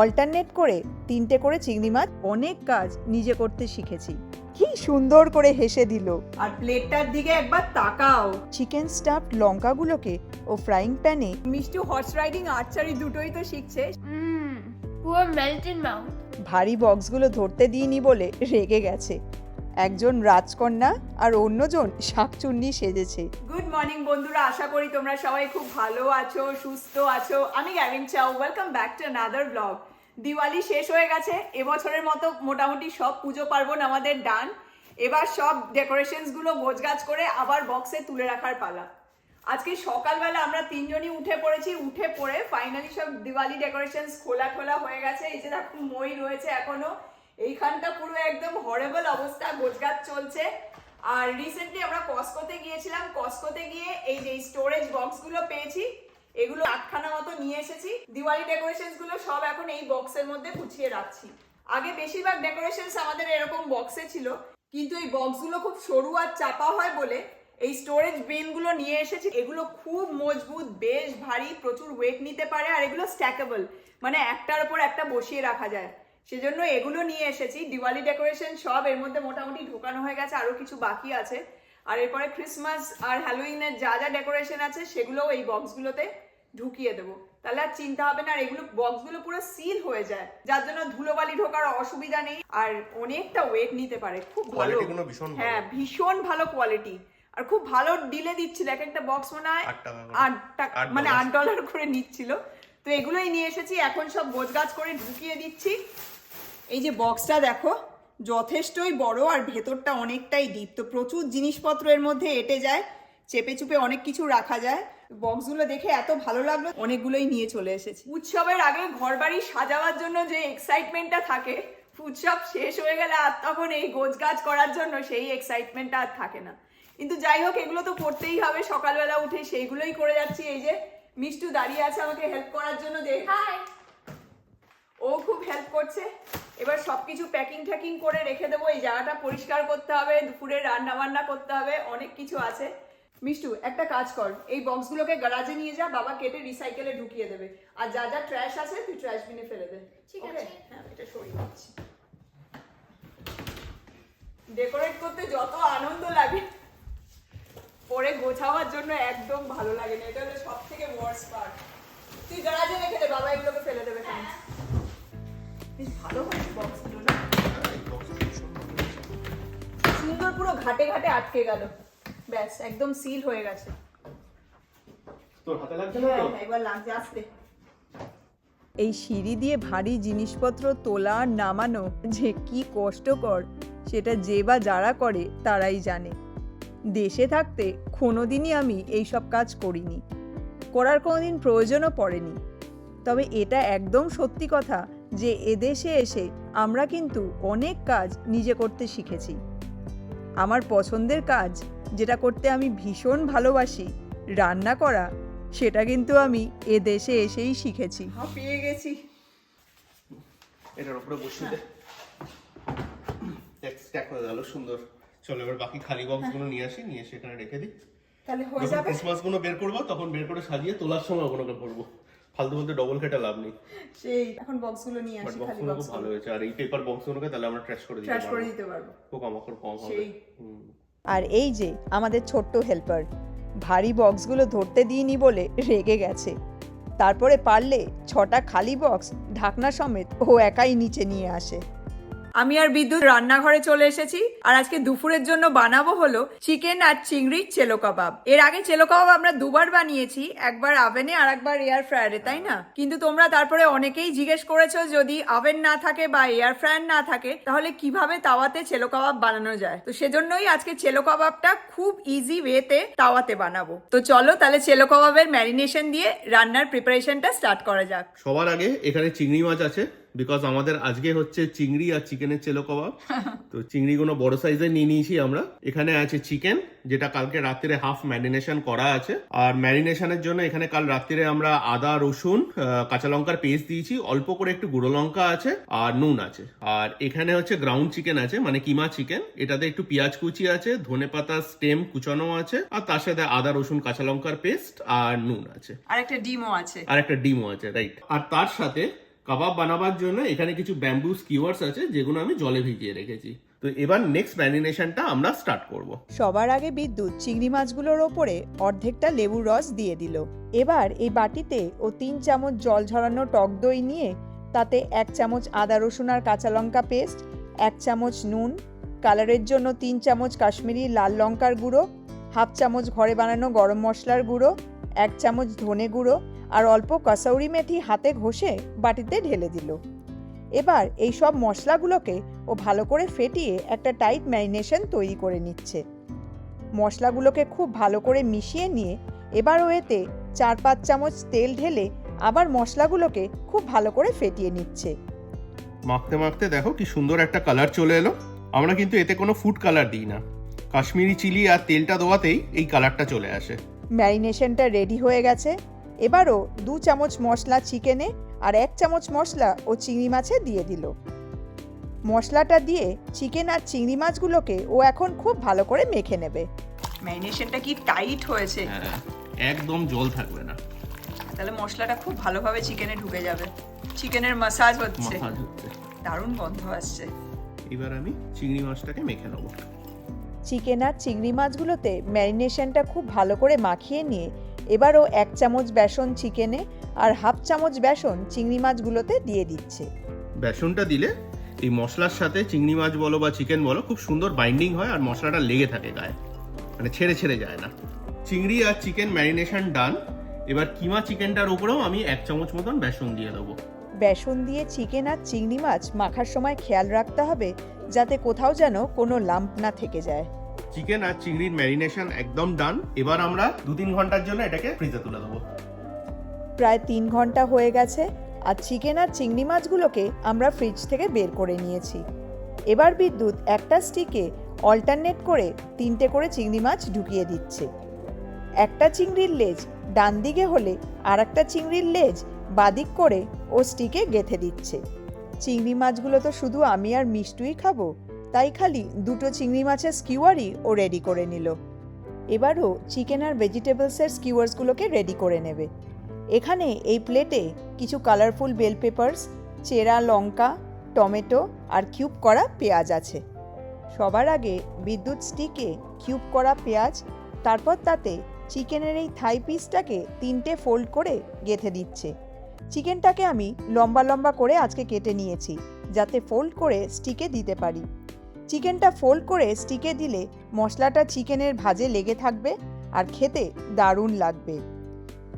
Alternate করে তিনটে করে চিংড়ি মাছ অনেক কাজ নিজে করতে শিখেছি। কি সুন্দর করে হেসে দিল। আর প্লেটটার দিকে একবার তাকাও। চিকেন স্টাফড লঙ্কাগুলোকে ও ফ্রাইং প্যানে মিষ্টি হর্স রাইডিং আর্চারি দুটোই তো শিখছে। পুরো মেল্টেড মাউথ. ভারী বক্সগুলো ধরতে দিইনি বলে রেগে গেছে। একজন রাজকন্যা আর অন্যজন শাকচুন্নি সেজেছে। গুড মর্নিং বন্ধুরা, আশা করি তোমরা সবাই খুব ভালো আছো, সুস্থ আছো। আমি গ্যারিন চাও welcome back to another blog Diwali শেষ হয়ে গেছে, এবছরের মতো মোটামুটি সব পুজো পার্বণ আমাদের ডান এবার সব ডেকোরেশনসগুলো গোছগাছ করে আবার বক্সে তুলে রাখার পালা। আজকে সকালবেলা আমরা তিনজনই উঠে পড়েছি, উঠে পড়ে ফাইনালি সব দিওয়ালি ডেকোরেশনস খোলা খোলা হয়ে গেছে। এই যে দেখো, মই রয়েছে এখনও। এইখানটা পুরো একদম হরেবল অবস্থা, গোছগাছ চলছে। আর রিসেন্টলি আমরা কসকোতে গিয়েছিলাম। কসকোতে গিয়ে এই যে স্টোরেজ বক্সগুলো পেয়েছি, এগুলো আটখানা মতো নিয়ে এসেছি। দিওয়ালি ডেকোরেশনসগুলো সব এখন এই বক্সের মধ্যে গুছিয়ে রাখছি। আগে বেশিরভাগ ডেকোরেশনস আমাদের এরকম বক্সে ছিল, কিন্তু এই বক্সগুলো খুব সরু আর চাপা হয় বলে এই স্টোরেজ বিনগুলো নিয়ে এসেছি। এগুলো খুব মজবুত, বেশ ভারী, প্রচুর ওয়েট নিতে পারে, আর এগুলো স্ট্যাকেবল মানে একটার উপর একটা বসিয়ে রাখা যায়। সেজন্য এগুলো নিয়ে এসেছি। দিওয়ালি ডেকোরেশন সব এর মধ্যে মোটামুটি ঢোকানো হয়ে গেছে আরও কিছু বাকি আছে। আর এরপরে ক্রিসমাস আর হ্যালোইনের যা যা ডেকোরেশন আছে সেগুলোও এই বক্সগুলোতে ঢুকিয়ে দেবো। তাহলে আর চিন্তা হবে না আর এগুলো বক্সগুলো পুরো সিল হয়ে যায়। যার জন্য ধুলোবালি ঢোকার অসুবিধা নেই আর অনেকটা ওয়েট নিতে পারে। খুব ভালো। হ্যাঁ ভীষণ ভালো কোয়ালিটি আর খুব ভালো ডিলে দিচ্ছিল এক একটা বক্স মনে হয় মানে আট ডলার করে নিচ্ছিল। তো এগুলোই নিয়ে এসেছি। এখন সব গোছগাছ করে ঢুকিয়ে দিচ্ছি। এই যে বক্সটা দেখো, যথেষ্টই বড় আর ভেতরটা অনেকটাই ডিপ তো প্রচুর জিনিসপত্র এর মধ্যে এটে যায়, চেপে চুপে অনেক কিছু রাখা যায়। বক্সগুলো দেখে এত ভালো লাগল, অনেকগুলোই নিয়ে চলে এসেছি। উৎসবের আগে ঘর বাড়ি সাজাবার জন্য যে এক্সাইটমেন্টটা থাকে, উৎসব শেষ হয়ে গেলে আর তখন এই গোছগাছ করার জন্য সেই এক্সাইটমেন্টটা আর থাকে না। কিন্তু যাই হোক, এগুলো তো করতেই হবে। সকালবেলা উঠে সেইগুলোই করে যাচ্ছি। এই যে মিষ্টু দাঁড়িয়ে আছে আমাকে হেল্প করার জন্য দেখ Hi. ও খুব হেল্প করছে। এবার সবকিছু প্যাকিং ট্যাকিং করে রেখে দেবো। এই জায়গাটা পরিষ্কার করতে হবে দুপুরে রান্না বান্না করতে হবে অনেক কিছু আছে। মিষ্টু একটা কাজ কর। এই বক্সগুলোকে গ্যারাজে নিয়ে যা বাবা কেটে রিসাইকেলে ঢুকিয়ে দেবে। আর যা যা ট্র্যাশ আছে তুই ট্র্যাশ বিনে ফেলে দে। ঠিক আছে। হ্যাঁ এটা সরিয়ে দিচ্ছি। ডেকোরেট করতে যত আনন্দ লাগে পরে গোছাবার জন্য একদম ভালো লাগে না। এটা হলো সব থেকে ওয়ার্স পার্ট তুই গ্যারাজে রেখে দে বাবা এগুলোকে ফেলে দেবে। কেন বেশ ভালো হয়েছে বক্সগুলো না? সুন্দর পুরো ঘাটে ঘাটে আটকে গেল। ব্যাস একদম সিল হয়ে গেছে। তোর হাতে লাগছে না হ্যাঁ? হ্যাঁ, এবার লাগছে আসতে। এই সিঁড়ি দিয়ে ভারী জিনিসপত্র তোলা আর নামানো যে কি কষ্টকর সেটা যে বা যারা করে তারাই জানে। দেশে থাকতে কোনোদিনই আমি এইসব কাজ করিনি। করার কোনোদিন প্রয়োজনও পড়েনি। তবে এটা একদম সত্যি কথা যে এদেশে এসে আমরা কিন্তু অনেক কাজ নিজে করতে শিখেছি। আমার পছন্দের কাজ যেটা করতে আমি ভীষণ ভালোবাসি রান্না করা সেটা কিন্তু আমি এ দেশে এসেই শিখেছি। পেয়ে গেছি। এটার উপরে বসিয়ে দে। স্ট্যাক হয়ে গেল সুন্দর। চলো এবার বাকি খালি বক্সগুলো নিয়ে আসি নিয়ে এসে এখানে রেখে দিই। তাহলে হয়ে যাবে? ক্রিসমাসগুলো বের করব তখন বের করে সাজিয়ে তোলার সময় ওগুলোকে ভরবো ফালতু বলতে ডবল খেটে লাভ নেই। সেই এখন বক্সগুলো নিয়ে আসি আসি বক্স খালি গুলো খুব ভালো হয়েছে। আর এই পেপার বক্স গুলোকে তাহলে আমরা ট্র্যাশ করে দিতে পারব। ট্র্যাশ করে দিতে পারব। পোকামাকড় কম হবে। সেই। আর এই যে আমাদের ছোট্ট হেল্পার ভারী বক্সগুলো ধরতে দিইনি বলে রেগে গেছে। তারপরে পারলে ছটা খালি বক্স ঢাকনা সমেত ও একাই নিচে নিয়ে আসে। আমি আর বিদ্যুৎ রান্নাঘরে চলে এসেছি, আর আজকে দুপুরের জন্য বানাবো হলো চিকেন আর চিংড়ির চেলো কাবাব। এর আগে চেলো কাবাব আমরা দুবার বানিয়েছি, একবার আভেনে আর একবার এয়ার ফ্রায়ারে, তাই না? কিন্তু তোমরা তারপরে অনেকেই জিজ্ঞেস করেছ যদি আভেন না থাকে বা এয়ার ফ্রায়ার না থাকে, তাহলে কীভাবে তাওয়াতে চেলো কাবাব বানানো যায়? তো সেজন্যই আজকে চেলো কাবাবটা খুব ইজি ওয়েতে তাওয়াতে বানাবো। তো চলো তাহলে চেলো কাবাবের ম্যারিনেশন দিয়ে রান্নার প্রিপারেশনটা স্টার্ট করা যাক। সবার আগে এখানে চিংড়ি মাছ আছে। বিকজ আমাদের আজকে হচ্ছে চিংড়ি আর চিকেনের চেলো কবাব। তো চিংড়িগুলো বড় সাইজের নিয়ে নিয়েছি আমরা। এখানে আছে চিকেন যেটা কালকে রাত্রে হাফ ম্যারিনেশন করা আছে। আর ম্যারিনেশনের জন্য এখানে কাল রাত্রে আমরা আদা রসুন কাঁচা লঙ্কার পেস্ট দিয়েছি। অল্প করে একটু গুঁড়ো লঙ্কা আছে আর নুন আছে। আর এখানে হচ্ছে গ্রাউন্ড চিকেন আছে মানে কিমা চিকেন এটাতে একটু পেঁয়াজ কুচি আছে ধনে পাতা স্টেম কুচানো আছে আর তার সাথে আদা রসুন কাঁচা লঙ্কার পেস্ট আর নুন আছে। আর একটা ডিমও আছে। আর একটা ডিমও আছে রাইট আর তার সাথে কাবাব বানাবার জন্য এখানে কিছু ব্যাম্বু স্কিওয়ার্স আছে, যেগুলো আমি জলে ভিজিয়ে রেখেছি। তো এবার নেক্সট ম্যারিনেশনটা আমরা স্টার্ট করব। সবার আগে বিদ্যুৎ চিংড়ি মাছগুলোর ওপরে অর্ধেকটা লেবুর রস দিয়ে দিল। এবার এই বাটিতে ও তিন চামচ জল ঝরানো টক দই নিয়ে তাতে এক চামচ আদা, রসুন আর কাঁচা লঙ্কা পেস্ট এক চামচ নুন, কালারের জন্য তিন চামচ কাশ্মীরি লাল লঙ্কার গুঁড়ো, হাফ চামচ ঘরে বানানো গরম মশলার গুঁড়ো, এক চামচ ধনে গুঁড়ো আর অল্প কসৌরি মেথি হাতে ঘষে বাটিতে ঢেলে দিল। এবার এই সব মশলাগুলোকে ও ভালো করে ফেটিয়ে একটা টাইট ম্যারিনেশন তৈরি করে নিচ্ছে। মশলাগুলোকে খুব ভালো করে মিশিয়ে নিয়ে এবার ও এতে চার পাঁচ চামচ তেল ঢেলে আবার মশলাগুলোকে খুব ভালো করে ফেটিয়ে নিচ্ছে। মাখতে মাখতে দেখো কি সুন্দর একটা কালার চলে এলো। আমরা কিন্তু এতে কোনো ফুড কালার দিই না। কাশ্মীরি চিলি আর তেলটা দেওয়াতেই এই কালারটা চলে আসে। ম্যারিনেশনটা রেডি হয়ে গেছে। এবারও দু চামচ মশলা চিকেনে আর এক চামচ মশলা ও চিংড়ি মাছে দিয়ে দিল। মশলাটা দিয়ে চিকেন আর চিংড়ি মাছগুলোকে ও এখন খুব ভালো করে মেখে নেবে। ম্যারিনেশনটা কি টাইট হয়েছে? হ্যাঁ, একদম জল থাকবে না। তাহলে মশলাটা খুব ভালোভাবে চিকেনে ঢুকে যাবে। চিকেনের মাসাজ হচ্ছে। দারুণ গন্ধ আসছে। এবার আমি চিংড়ি মাছটাকে মেখে নেব। চিকেন আর চিংড়ি মাছগুলোতে ম্যারিনেশনটা খুব ভালো করে মাখিয়ে নিয়ে এবারও এক চামচ বেসন চিকেনে আর হাফ চামচ বেসন চিংড়ি মাছগুলোতে দিয়ে দিচ্ছে। বেসনটা দিলে এই মশলার সাথে চিংড়ি মাছ বলো বা চিকেন বলো খুব সুন্দর বাইন্ডিং হয় আর মশলাটা লেগে থাকে গায়ে। মানে ছেড়ে ছেড়ে যায় না। চিংড়ি আর চিকেন ম্যারিনেশন ডান এবার কিমা চিকেনটার উপরেও আমি এক চামচ মতন বেসন দিয়ে দেবো। বেসন দিয়ে চিকেন আর চিংড়ি মাছ মাখার সময় খেয়াল রাখতে হবে যাতে কোথাও যেন কোনো লাম্প না থেকে যায়। চিকেন আর চিংড়ির ম্যারিনেশন একদম ডান এবার আমরা দু তিন ঘণ্টার জন্য এটাকে ফ্রিজে তুলে দেবো। প্রায় তিন ঘণ্টা হয়ে গেছে আর চিকেন আর চিংড়ি মাছগুলোকে আমরা ফ্রিজ থেকে বের করে নিয়েছি। এবার বিদ্যুৎ একটা স্টিকে অল্টারনেট করে তিনটে করে চিংড়ি মাছ ঢুকিয়ে দিচ্ছে। একটা চিংড়ির লেজ ডান দিকে হলে আর একটা চিংড়ির লেজ বাদিক করে ও স্টিকে গেথে দিচ্ছে। চিংড়ি মাছগুলো তো শুধু আমি আর মিষ্টুই খাব। তাই খালি দুটো চিংড়ি মাছের স্কিউয়ারই ও রেডি করে নিল। এবারও চিকেন আর ভেজিটেবলসের স্কিউয়ার্সগুলোকে রেডি করে নেবে। এখানে এই প্লেটে কিছু কালারফুল বেল পেপার্স চেরা লঙ্কা, টমেটো আর কিউব করা পেঁয়াজ আছে। সবার আগে বিদ্যুৎ স্টিকে কিউব করা পেঁয়াজ, তারপর তাতে চিকেনের এই থাই পিসটাকে তিনটে ফোল্ড করে গেথে দিচ্ছে। চিকেনটাকে আমি লম্বা লম্বা করে আজকে কেটে নিয়েছি, যাতে ফোল্ড করে স্টিকে দিতে পারি। চিকেনটা ফোল্ড করে স্টিকে দিলে মশলাটা চিকেনের ভাজে লেগে থাকবে আর খেতে দারুণ লাগবে।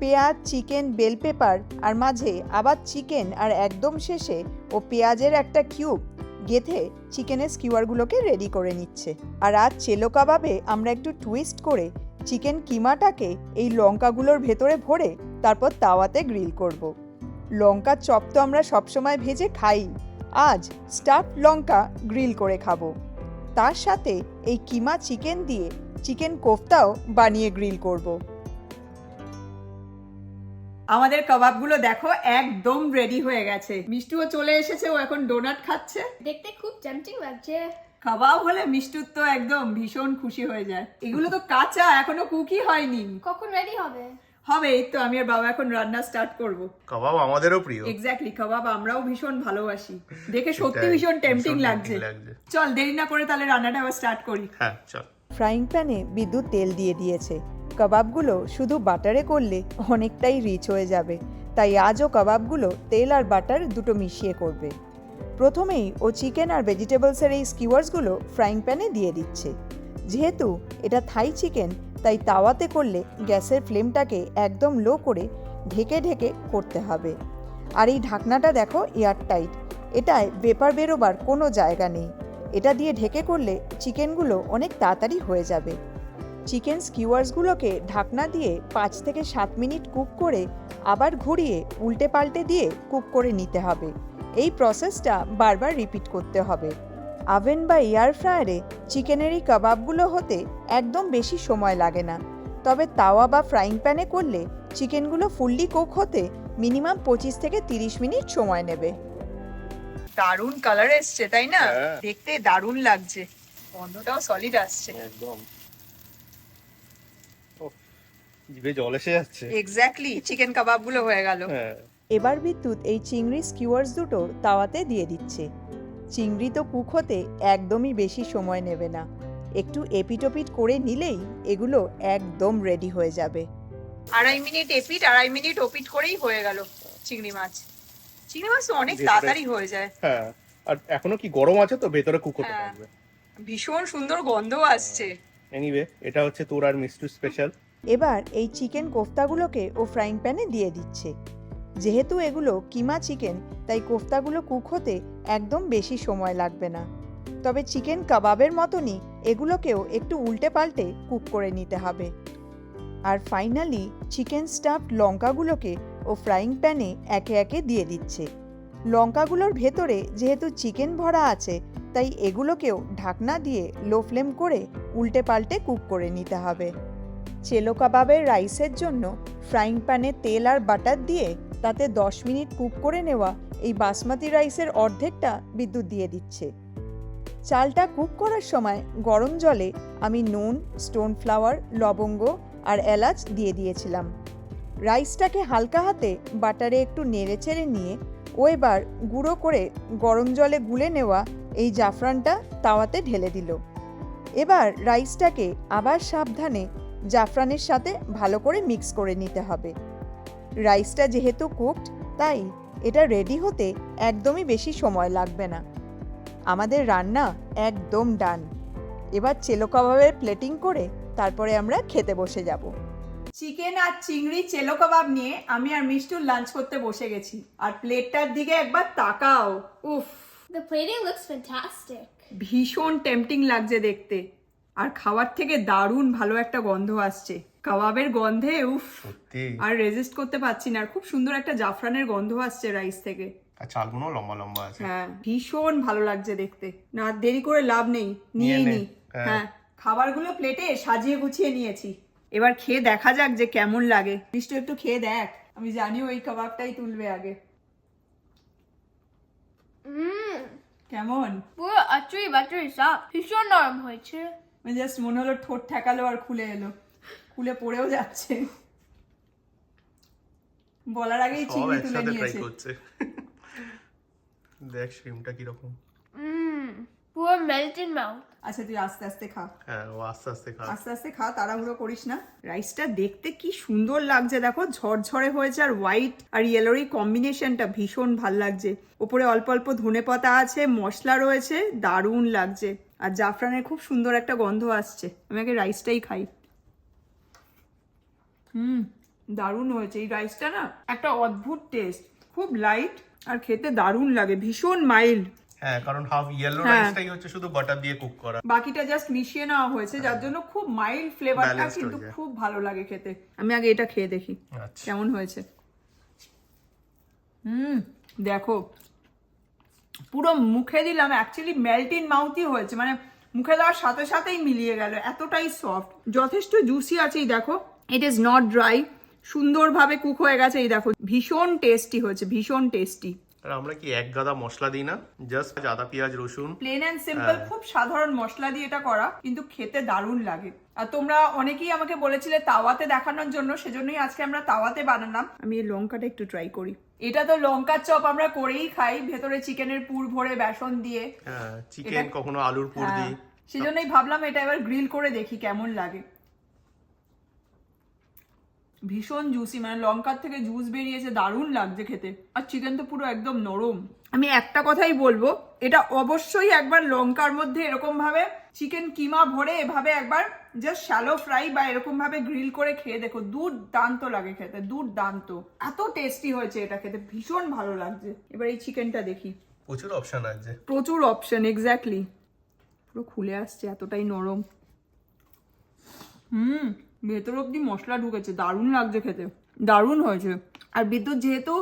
পেঁয়াজ, চিকেন, বেল পেপার আর মাঝে আবার চিকেন আর একদম শেষে ও পেঁয়াজের একটা কিউব গেথে চিকেনের স্কিওয়ারগুলোকে রেডি করে নিচ্ছে। আর আজ চেলো কাবাবে আমরা একটু টুইস্ট করে চিকেন কিমাটাকে এই লঙ্কাগুলোর ভেতরে ভরে তারপর তাওয়াতে গ্রিল করব। লঙ্কার চপ তো আমরা সবসময় ভেজে খাই আজ স্টাফ লঙ্কা গ্রিল করে খাব। তার সাথে এই কিমা চিকেন দিয়ে চিকেন কোফতাও বানিয়ে গ্রিল করব। আমাদের কাবাবগুলো দেখো একদম রেডি হয়ে গেছে। মিষ্টুও চলে এসেছে ও এখন ডোনাট খাচ্ছে। দেখতে খুব টেম্পটিং লাগছে। কাবাব হলে মিষ্টুর তো একদম ভীষণ খুশি হয়ে যায়। এগুলো তো কাঁচা এখনও কুকি হয়নি। কখন রেডি হবে? হবে এই তো আমি আর বাবা এখন রান্না স্টার্ট করব। কাবাব আমাদেরও প্রিয়। এক্স্যাক্টলি কাবাব আমরাও ভীষণ ভালোবাসি। দেখে সত্যি ভীষণ টেম্পটিং লাগছে। চল দেরি না করে তাহলে রান্নাটা আবার স্টার্ট করি। হ্যাঁ চল। ফ্রাইং প্যানে বিদ্যুৎ তেল দিয়ে দিয়েছে। কাবাবগুলো শুধু বাটারে করলে অনেকটাই রিচ হয়ে যাবে। তাই আজও কাবাবগুলো তেল আর বাটার দুটো মিশিয়ে করবে। প্রথমেই ও চিকেন আর ভেজিটেবলসের এই স্কিওয়ার্সগুলো ফ্রাইং প্যানে দিয়ে দিচ্ছে। যেহেতু এটা থাই চিকেন তাই তাওয়াতে করলে গ্যাসের ফ্লেমটাকে একদম লো করে ঢেকে ঢেকে করতে হবে। আর এই ঢাকনাটা দেখো এয়ার টাইট এটায় বেপার বেরোবার কোনো জায়গা নেই। এটা দিয়ে ঢেকে করলে চিকেনগুলো অনেক তাড়াতাড়ি হয়ে যাবে। চিকেন স্কিওয়ার্সগুলোকে ঢাকনা দিয়ে পাঁচ থেকে সাত মিনিট কুক করে আবার ঘুরিয়ে উল্টে পাল্টে দিয়ে কুক করে নিতে হবে। এই প্রসেসটা বারবার রিপিট করতে হবে। আভেন বা এয়ার ফ্রায়ারে চিকেনের এই কাবাবগুলো হতে একদম বেশি সময় লাগে না। তবে তাওয়া বা ফ্রাইং প্যানে করলে চিকেনগুলো ফুললি কুক হতে মিনিমাম পঁচিশ থেকে তিরিশ মিনিট সময় নেবে। দারুণ কালার এসছে তাই না? হ্যাঁ। দেখতে দারুণ লাগছে। গন্ধটাও সলিড আসছে। একদম। জিভে জল এসে যাচ্ছে। এক্স্যাক্টলি চিকেন কাবাবগুলো হয়ে গেল। হ্যাঁ। এবার বিদ্যুৎ এই চিংড়ি স্কিওয়ার্স দুটো তাওয়াতে দিয়ে দিচ্ছে। চিংড়ি তো কুক হতে একদমই বেশি সময় নেবে না। একটু এপিটোপিট করে নিলেই এগুলো একদম রেডি হয়ে যাবে। আড়াই মিনিট এপিট আড়াই মিনিট ওপিট করেই হয়ে গেল চিংড়ি মাছ। চিংড়ি মাছ তো অনেক তাড়াতাড়ি হয়ে যায়। হ্যাঁ আর এখনও কি গরম আছে তো ভেতরে কুক হতে হ্যাঁ। থাকবে? ভীষণ সুন্দর গন্ধ আসছে। এনিওয়ে এটা হচ্ছে তোর আর মিষ্টু স্পেশাল এবার এই চিকেন কোফতাগুলোকে ও ফ্রাইং প্যানে দিয়ে দিচ্ছে। যেহেতু এগুলো কিমা চিকেন, তাই কোফতাগুলো কুক হতে একদম বেশি সময় লাগবে না। তবে চিকেন কাবাবের মতনই এগুলোকেও একটু উল্টে পাল্টে কুক করে নিতে হবে। আর ফাইনালি চিকেন স্টাফড লঙ্কাগুলোকে ও ফ্রাইং প্যানে একে একে দিয়ে দিচ্ছে। লঙ্কাগুলোর ভেতরে যেহেতু চিকেন ভরা আছে, তাই এগুলোকেও ঢাকনা দিয়ে লো ফ্লেম করে উল্টে পাল্টে কুক করে নিতে হবে। চেলো কাবাবের রাইসের জন্য ফ্রাইং প্যানে তেল আর বাটার দিয়ে তাতে দশ মিনিট কুক করে নেওয়া এই বাসমতি রাইসের অর্ধেকটা বিদ্যুৎ দিয়ে দিচ্ছে। চালটা কুক করার সময় গরম জলে আমি নুন, স্টোন ফ্লাওয়ার, লবঙ্গ আর এলাচ দিয়ে দিয়েছিলাম। রাইসটাকে হালকা হাতে বাটারে একটু নেড়ে চেড়ে নিয়ে ও এবার গুঁড়ো করে গরম জলে গুলে নেওয়া এই জাফরানটা তাওয়াতে ঢেলে দিল। এবার রাইসটাকে আবার সাবধানে জাফরানের সাথে ভালো করে মিক্স করে নিতে হবে। রাইসটা যেহেতু কুকড তাই এটা রেডি হতে একদমই বেশি সময় লাগবে না। আমাদের রান্না একদম ডান। এবার চেলো কাবাবের প্লেটিং করে তারপরে আমরা খেতে বসে যাব। চিকেন আর চিংড়ি চেলো কাবাব নিয়ে আমি আর মিষ্টুর লাঞ্চ করতে বসে গেছি। আর প্লেটটার দিকে একবার তাকাও। উফ। The plating looks fantastic. ভীষণ টেম্পটিং লাগছে দেখতে। আর খাওয়ার থেকে দারুণ ভালো একটা গন্ধ আসছে। কাবাবের গন্ধে উফ আর রেজিস্ট করতে পারছি না। আর খুব সুন্দর একটা জাফরানের গন্ধ আসছে রাইস থেকে। আর চালগুলো লম্বা লম্বা আছে। হ্যাঁ ভীষণ ভালো লাগছে দেখতে। না দেরি করে লাভ নেই নিয়ে নি হ্যাঁ। হ্যাঁ খাবারগুলো প্লেটে সাজিয়ে গুছিয়ে নিয়েছি। এবার খেয়ে দেখা যাক যে কেমন লাগে। মিষ্টি একটু খেয়ে দেখ। আমি জানি ওই কাবাবটাই তুলবে আগে. কেমন? পুরো আচুরি বাচুরি সব ভীষণ নরম হয়েছে। জাস্ট মনে হলো ঠোঁট ঠেকালো আর খুলে এলো। খুলে পড়েও যাচ্ছে। বলার আগেই চিংড়ি তুলে নিয়েছে। দেখ শ্রিমটা কীরকম। Mmm. পুরো মেল্টেড মাউথ আচ্ছা তুই আস্তে আস্তে খা। হ্যাঁ ও আস্তে আস্তে খা। আস্তে আস্তে খা তাড়াহুড়ো করিস না। রাইসটা দেখতে কি সুন্দর লাগছে দেখো। ঝরঝরে হয়েছে আর হোয়াইট আর ইয়েলোর এই কম্বিনেশনটা ভীষণ ভালো লাগছে। ওপরে অল্প অল্প ধনে পাতা আছে মশলা রয়েছে দারুণ লাগছে। আর জাফরানের খুব সুন্দর একটা গন্ধ আসছে। আমি আগে রাইসটাই খাই। হুম দারুণ হয়েছে। এই রাইসটা না একটা অদ্ভুত টেস্ট খুব লাইট আর খেতে দারুণ লাগে। ভীষণ মাইল্ড হ্যাঁ কারণ হাফ ইয়েলো হ্যাঁ। রাইসটাই হচ্ছে শুধু বাটার দিয়ে কুক করা। বাকিটা জাস্ট মিশিয়ে নেওয়া হয়েছে যার জন্য খুব মাইল্ড ফ্লেভারটা কিন্তু খুব ভালো লাগে খেতে। আমি আগে এটা খেয়ে দেখি। আচ্ছা। কেমন হয়েছে। হুম দেখো। পুরো মুখে দিলাম অ্যাকচুয়ালি মেল্ট ইন মাউথই হয়েছে মানে মুখে দেওয়ার সাথে সাথেই মিলিয়ে গেল এতটাই সফট যথেষ্ট জুসি আছে এই দেখো ইট ইজ নট ড্রাই সুন্দরভাবে কুক হয়ে গেছে এই দেখো ভীষণ টেস্টি হয়েছে ভীষণ টেস্টি আর আমরা কি এক গাদা মশলা দিই না? জাস্ট আদা পেঁয়াজ রসুন। Plain and simple. খুব সাধারণ মশলা দিয়ে এটা করা কিন্তু খেতে দারুণ লাগে। তোমরা অনেকেই আমাকে বলেছিলে তাওয়াতে দেখানোর জন্য সেজন্যই আজকে আমরা তাওয়াতে বানালাম। আমি এই লঙ্কাটা একটু ট্রাই করি। এটা তো লঙ্কার চপ আমরা করেই খাই ভেতরে চিকেনের পুর ভরে বেসন দিয়ে। হ্যাঁ চিকেন কখনো আলুর পুর দিই হ্যাঁ, সেজন্যই ভাবলাম এটা এবার গ্রিল করে দেখি কেমন লাগে। ভীষণ জুসি মানে লঙ্কার থেকে জুস বেরিয়েছে দারুণ লাগছে খেতে। আর চিকেন তো পুরো একদম নরম। আমি একটা কথাই বলব এটা অবশ্যই একবার লঙ্কার মধ্যে এরকম ভাবে চিকেন কিমা ভরে এভাবে একবার জাস্ট শ্যালো ফ্রাই বা এরকম ভাবে গ্রিল করে খেয়ে দেখো দুর্দান্ত লাগে খেতে দুর্দান্ত। এত টেস্টি হয়েছে এটা খেতে ভীষণ ভালো লাগছে। এবার এই চিকেনটা দেখি। প্রচুর অপশন আছে। প্রচুর অপশন এক্স্যাক্টলি পুরো খুলে আসছে এতটাই নরম। হুম ভেতর অব্দি মশলা ঢুকেছে দারুণ লাগছে খেতে। দারুণ হয়েছে। আর বিদ্যুৎ যেহেতু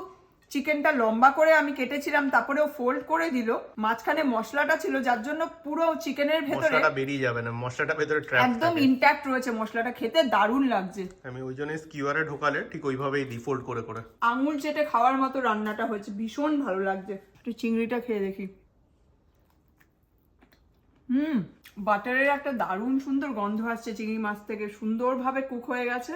চিকেনটা লম্বা করে আমি কেটেছিলাম তারপরে ও ফোল্ড করে দিল। মাঝখানে মশলাটা ছিল যার জন্য পুরো চিকেনের ভেতরে মশলাটা বেরিয়ে যাবে না মশলাটা ভেতরে ট্র্যাপ একদম ইনট্যাক্ট রয়েছে মশলাটা খেতে দারুণ লাগছে। আমি ওই জন্য স্কিওয়ারে ঢোকালে ঠিক ওইভাবেই ডিফোল্ড করে করে। আঙুল চেটে খাওয়ার মতো রান্নাটা হয়েছে ভীষণ ভালো লাগছে। একটু চিংড়িটা খেয়ে দেখি। হুম বাটারের একটা দারুণ সুন্দর গন্ধ আসছে চিংড়ি মাছ থেকে সুন্দরভাবে কুক হয়ে গেছে।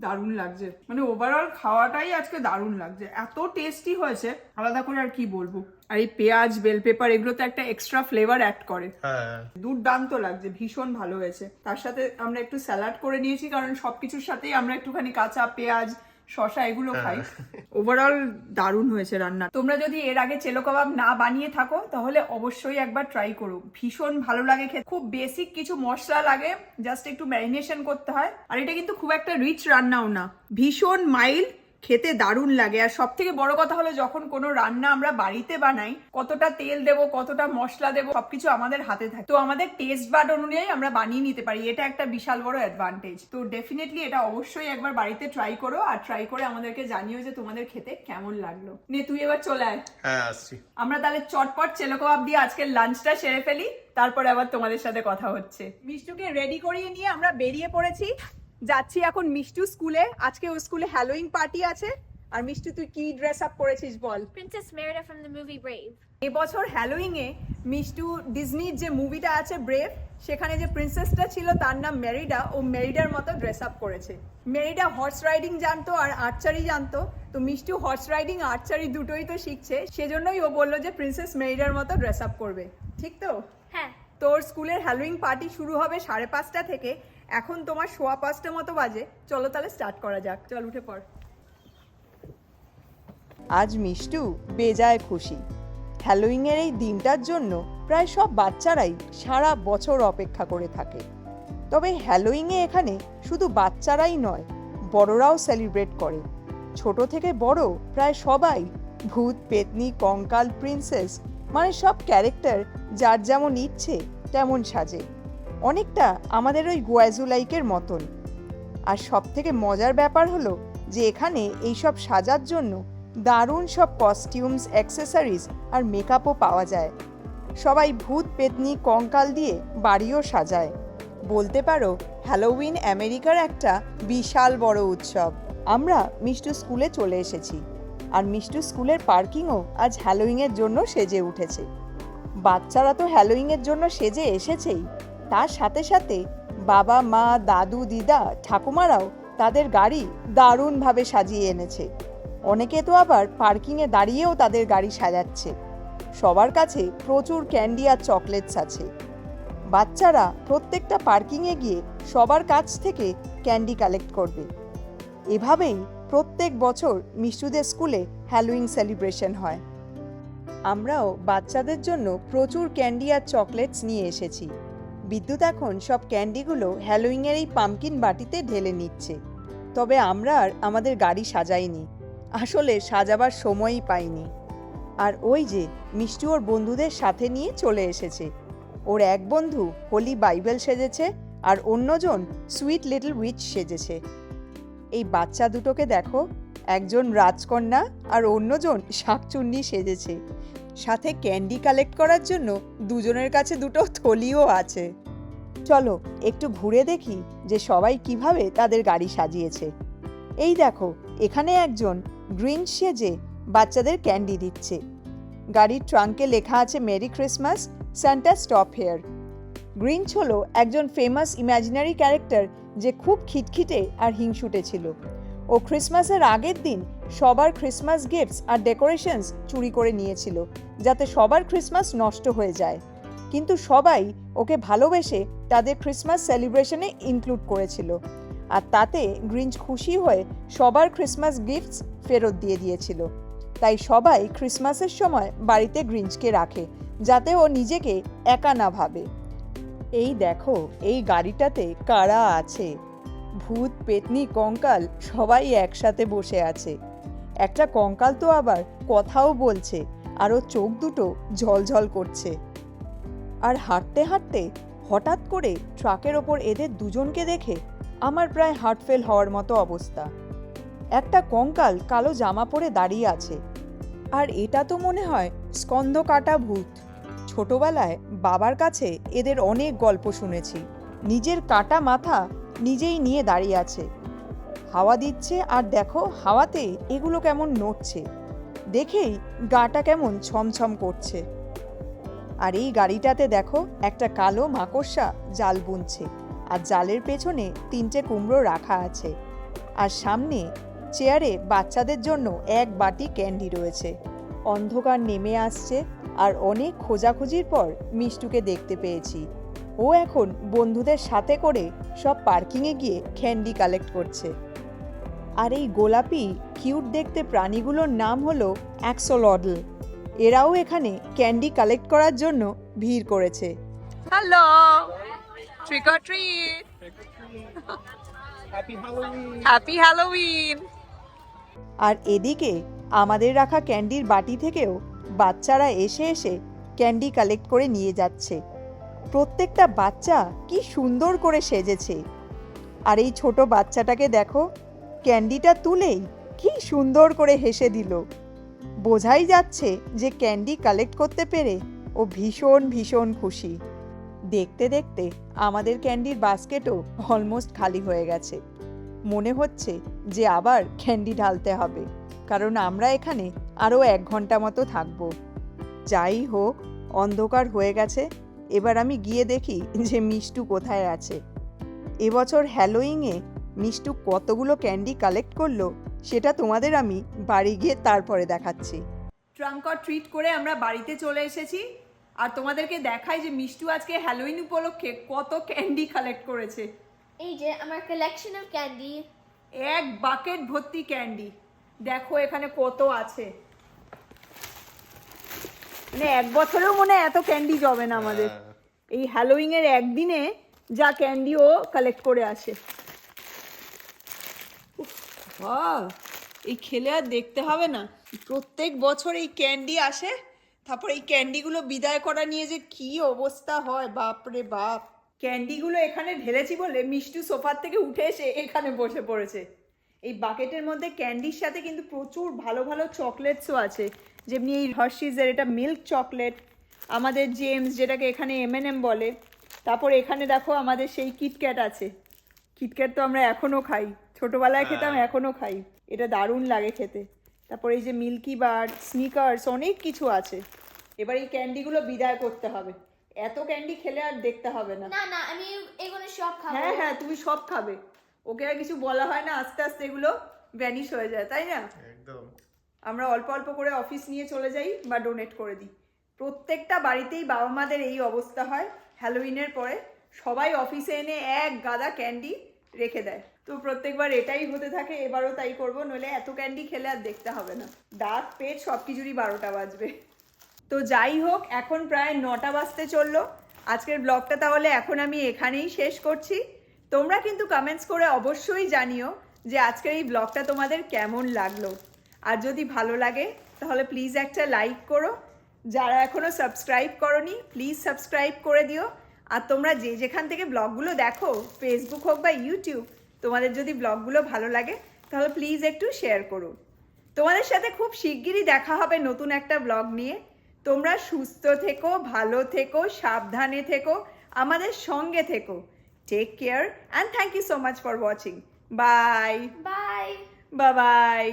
দারুণ লাগছে। মানে ওভারঅল খাওয়াটাই আজকে দারুণ লাগছে। এত টেস্টি হয়েছে আলাদা করে আর কি বলব? আর এই পেঁয়াজ বেল পেপার এগুলো তো একটা এক্সট্রা ফ্লেভার অ্যাড করে। হ্যাঁ। দুর্দান্ত লাগছে ভীষণ ভালো হয়েছে। তার সাথে আমরা একটু স্যালাড করে নিয়েছি কারণ সবকিছুর সাথেই আমরা একটুখানি কাঁচা পেঁয়াজ শশা এগুলো খাই। ওভারঅল দারুণ হয়েছে রান্না। তোমরা যদি এর আগে চেলো কাবাব না বানিয়ে থাকো তাহলে অবশ্যই একবার ট্রাই করো। ভীষণ ভালো লাগে খেতে। খুব বেসিক কিছু মশলা লাগে জাস্ট একটু ম্যারিনেশন করতে হয়। আর এটা কিন্তু খুব একটা রিচ রান্নাও না। ভীষণ মাইল্ড খেতে দারুণ লাগে। আর সব থেকে বড় কথা হলো যখন কোনো রান্না আমরা বাড়িতে বানাই কতটা তেল দেবো কতটা মশলা দেবো সবকিছু আমাদের হাতে থাকে। তো আমাদের টেস্ট বাড অনুযায়ী আমরা বানিয়ে নিতে পারি। এটা একটা বিশাল বড় অ্যাডভান্টেজ তো ডেফিনেটলি এটা অবশ্যই একবার বাড়িতে ট্রাই করো আর ট্রাই করে আমাদেরকে জানিও যে তোমাদের খেতে কেমন লাগল। নে তুই এবার চলে আয়। হ্যাঁ আসছি। আমরা তাহলে চটপট চেলো কাবাব দিয়ে আজকের লাঞ্চটা সেরে ফেলি। তারপরে আবার তোমাদের সাথে কথা হচ্ছে। মিষ্টুকে রেডি করিয়ে নিয়ে আমরা বেরিয়ে পড়েছি। যাচ্ছি এখন মিষ্টু স্কুলে। আজকে ও স্কুলে হ্যালোইং পার্টি আছে। আর মিষ্টু তুই কি ড্রেস আপ করেছিস বল? Princess Merida from the movie Brave. এবছর হ্যালোইং এ মিষ্টু ডিজনির যে মুভিটা আছে ব্রেভ সেখানে যে প্রিন্সেসটা ছিল তার নাম মেরিডা ও মেরিডার মতো ড্রেস আপ করেছে। মেরিডা হর্স রাইডিং জানতো আর আর্চারি জানতো। তো মিষ্টু হর্স রাইডিং আর্চারি দুটোই তো শিখছে। সেজন্যই ও বলল যে প্রিন্সেস মেরিডার মতো ড্রেস আপ করবে। ঠিক তো? হ্যাঁ। তোর স্কুলের হ্যালোইং পার্টি শুরু হবে সাড়ে পাঁচটা থেকে। এখন তোমার সোয়া পাঁচটা মতো বাজে। চলো তাহলে স্টার্ট করা যাক। চল, উঠে পড়। আজ মিষ্টু বেজায় খুশি। হ্যালোইংয়ের এই দিনটার জন্য প্রায় সব বাচ্চারাই সারা বছর অপেক্ষা করে থাকে। তবে হ্যালোইংয়ে এখানে শুধু বাচ্চারাই নয়, বড়রাও সেলিব্রেট করে। ছোট থেকে বড় প্রায় সবাই ভূত, পেতনি, কঙ্কাল প্রিন্সেস মানে সব ক্যারেক্টার যার যেমন ইচ্ছে তেমন সাজে। অনেকটা আমাদের ওই গোয়াজুলাইকের মতন। আর সব থেকে মজার ব্যাপার হলো যে এখানে এইসব সাজার জন্য দারুণ সব কস্টিউমস অ্যাক্সেসরিজ আর মেকআপও পাওয়া যায়। সবাই ভূত, পেতনি, কঙ্কাল দিয়ে বাড়িও সাজায়। বলতে পারো হ্যালোউইন আমেরিকার একটা বিশাল বড় উৎসব। আমরা মিষ্টু স্কুলে চলে এসেছি। আর মিষ্টু স্কুলের পার্কিংও আজ হ্যালোইংয়ের জন্য সেজে উঠেছে। বাচ্চারা তো হ্যালোইংয়ের জন্য সেজে এসেছেই। তার সাথে সাথে বাবা, মা, দাদু, দিদা, ঠাকুমারাও তাদের গাড়ি দারুণভাবে সাজিয়ে এনেছে। অনেকে তো আবার পার্কিংয়ে দাঁড়িয়েও তাদের গাড়ি সাজাচ্ছে। সবার কাছে প্রচুর ক্যান্ডি আর চকলেটস আছে। বাচ্চারা প্রত্যেকটা পার্কিংয়ে গিয়ে সবার কাছ থেকে ক্যান্ডি কালেক্ট করবে। এভাবেই প্রত্যেক বছর মিষ্টুদের স্কুলে হ্যালোইং সেলিব্রেশন হয়। আমরাও বাচ্চাদের জন্য প্রচুর ক্যান্ডি আর চকলেটস নিয়ে এসেছি। বিদ্যুৎ এখন সব ক্যান্ডিগুলো হ্যালোইংয়ের এই পামকিন বাটিতে ঢেলে নিচ্ছে। তবে আমরা আর আমাদের গাড়ি সাজাইনি। আসলে সাজাবার সময়ই পাইনি। আর ওই যে মিষ্টি ওর বন্ধুদের সাথে নিয়ে চলে এসেছে। ওর এক বন্ধু হোলি বাইবেল সেজেছে আর অন্যজন সুইট লিটল উইচ সেজেছে। এই বাচ্চা দুটোকে দেখো, একজন রাজকন্যা আর অন্যজন শাকচুন্নি সেজেছে। সাথে ক্যান্ডি কালেক্ট করার জন্য দুজনের কাছে দুটো থলিও আছে। চলো, একটু ঘুরে দেখি যে সবাই কীভাবে তাদের গাড়ি সাজিয়েছে। এই দেখো, এখানে একজন গ্রিন সেজে বাচ্চাদের ক্যান্ডি দিচ্ছে। গাড়ির ট্রাঙ্কে লেখা আছে, merry Christmas Santa stop here. Grinch হলো একজন ফেমাস ইম্যাজিনারি ক্যারেক্টার যে খুব খিটখিটে আর হিংসুটে ছিল। ও ক্রিসমাসের আগের দিন সবার ক্রিসমাস গিফটস আর ডেকোরেশনস চুরি করে নিয়েছিল, যাতে সবার ক্রিসমাস নষ্ট হয়ে যায়। কিন্তু সবাই ওকে ভালোবেসে তাদের ক্রিসমাস সেলিব্রেশনে ইনক্লুড করেছিল। আর তাতে গ্রিঞ্চ খুশি হয়ে সবার ক্রিসমাস গিফটস ফেরত দিয়ে দিয়েছিল। তাই সবাই ক্রিসমাসের সময় বাড়িতে গ্রিঞ্চকে রাখে, যাতে ও নিজেকে একা না ভাবে। এই দেখো, এই গাড়িটাতে কারা আছে? ভূত, পেতনি, কঙ্কাল সবাই একসাথে বসে আছে। একটা কঙ্কাল তো আবার কথাও বলছে আর ওর চোখ দুটো ঝলঝল করছে। আর হাঁটতে হাঁটতে হঠাৎ করে ট্রাকের ওপর এদের দুজনকে দেখে আমার প্রায় হার্ট ফেল হওয়ার মতো অবস্থা। একটা কঙ্কাল কালো জামা পরে দাঁড়িয়ে আছে, আর এটা তো মনে হয় স্কন্ধ কাটা ভূত। ছোটবেলায় বাবার কাছে এদের অনেক গল্প শুনেছি, নিজের কাটা মাথা নিজেই নিয়ে দাঁড়িয়ে আছে। হাওয়া দিচ্ছে আর দেখো হাওয়াতে এগুলো কেমন নড়ছে। দেখেই গাটা কেমন ছমছম করছে। আর এই গাড়িটাতে দেখো একটা কালো মাকড়সা জাল বুনছে আর জালের পেছনে তিনটে কুমড়ো রাখা আছে। আর সামনে চেয়ারে বাচ্চাদের জন্য এক বাটি ক্যান্ডি রয়েছে। অন্ধকার নেমে আসছে আর অনেক খোঁজাখুঁজির পর মিষ্টুকে দেখতে পেয়েছি। ও এখন বন্ধুদের সাথে করে সব পার্কিংয়ে গিয়ে ক্যান্ডি কালেক্ট করছে। আর এই গোলাপি কিউট দেখতে প্রাণীগুলোর নাম হলো অ্যাক্সোলডল। এরাও এখানে ক্যান্ডি কালেক্ট করার জন্য ভিড় করেছে। Hello trick or treat happy Halloween আর এদিকে আমাদের রাখা ক্যান্ডির বাটি থেকেও বাচ্চারা এসে এসে ক্যান্ডি কালেক্ট করে নিয়ে যাচ্ছে। প্রত্যেকটা বাচ্চা কি সুন্দর করে সেজেছে। আর এই ছোট বাচ্চাটাকে দেখো ক্যান্ডিটা তুলেই কি সুন্দর করে হেসে দিল। বোঝাই যাচ্ছে যে ক্যান্ডি কালেক্ট করতে পেরে ও ভীষণ ভীষণ খুশি। দেখতে দেখতে আমাদের ক্যান্ডির বাস্কেটও অলমোস্ট খালি হয়ে গেছে। মনে হচ্ছে যে আবার ক্যান্ডি ঢালতে হবে, কারণ আমরা এখানে আরও এক ঘণ্টা মতো থাকব। যাই হোক, অন্ধকার হয়ে গেছে। এবার আমি গিয়ে দেখি যে মিষ্টু কোথায় আছে। এবছর হ্যালোইংয়ে মিষ্টু কতগুলো ক্যান্ডি কালেক্ট করল সেটা তোমাদের আমি বাড়ি গিয়ে তারপরে দেখাচ্ছি। ট্রাঙ্ক অর ট্রিট করে আমরা বাড়িতে চলে এসেছি আর তোমাদেরকে দেখাই যে মিষ্টু আজকে হ্যালোইন উপলক্ষে কত ক্যান্ডি কালেক্ট করেছে। এই যে আমার কালেকশন অফ ক্যান্ডি এক বাকেট ভর্তি ক্যান্ডি। দেখো এখানে কত আছে। মানে এক বছরেও মনে হয় এত ক্যান্ডি জবে না আমাদের। এই হ্যালোইং এর একদিনে যা ক্যান্ডি ও কালেক্ট করে আসে। এই খেলে আর দেখতে হবে না। প্রত্যেক বছর এই ক্যান্ডি আসে, তারপর এই ক্যান্ডিগুলো বিদায় করা নিয়ে যে কি অবস্থা হয় বাপরে বাপ। ক্যান্ডিগুলো এখানে ঢেলেছি বলে মিষ্টু সোফার থেকে উঠে এসে এখানে বসে পড়েছে। এই বাকেটের মধ্যে ক্যান্ডির সাথে কিন্তু প্রচুর ভালো ভালো চকলেটসও আছে। যেমনি এই হার্শিজের এটা মিল্ক চকলেট আমাদের জেমস যেটাকে এখানে এম এন এম বলে। তারপর এখানে দেখো আমাদের সেই কিটক্যাট আছে। কিটক্যাট তো আমরা এখনও খাই। ছোটোবেলায় খেতাম এখনও খাই। এটা দারুণ লাগে খেতে। তারপর এই যে মিল্কি বার স্নিকার্স অনেক কিছু আছে। এবার এই ক্যান্ডিগুলো বিদায় করতে হবে। এত ক্যান্ডি খেলে আর দেখতে হবে না। না না আমি এগুলো সব খাব। হ্যাঁ হ্যাঁ তুমি সব খাবে। ওকে আর কিছু বলা হয় না আস্তে আস্তে এগুলো ভ্যানিশ হয়ে যায় তাই না? একদম। আমরা অল্প অল্প করে অফিস নিয়ে চলে যাই বা ডোনেট করে দিই। প্রত্যেকটা বাড়িতেই বাবা মাদের এই অবস্থা হয়। হ্যালোউইনের পরে সবাই অফিসে এনে এক গাদা ক্যান্ডি রেখে দেয়। তো প্রত্যেকবার এটাই হতে থাকে, এবারও তাই করব, নইলে এত ক্যান্ডি খেলে আর দেখতে হবে না। দাঁত, পেট সব কিছুরই বারোটা বাজবে। তো যাই হোক, এখন প্রায় নটা বাজতে চলল। আজকের ব্লগটা তাহলে এখন আমি এখানেই শেষ করছি। তোমরা কিন্তু কমেন্টস করে অবশ্যই জানিও যে আজকের এই ব্লগটা তোমাদের কেমন লাগল। আর যদি ভালো লাগে, তাহলে প্লিজ একটা লাইক করো। যারা এখনও সাবস্ক্রাইব করনি প্লিজ সাবস্ক্রাইব করে দিও। আর তোমরা যে যেখান থেকে ব্লগগুলো দেখো ফেসবুক হোক বা ইউটিউব তোমাদের যদি ব্লগগুলো ভালো লাগে তাহলে প্লিজ একটু শেয়ার করো। তোমাদের সাথে খুব শিগগিরই দেখা হবে নতুন একটা ব্লগ নিয়ে। তোমরা সুস্থ থেকো ভালো থেকো সাবধানে থেকো আমাদের সঙ্গে থেকো। Take care and thank you so much for watching bye bye bye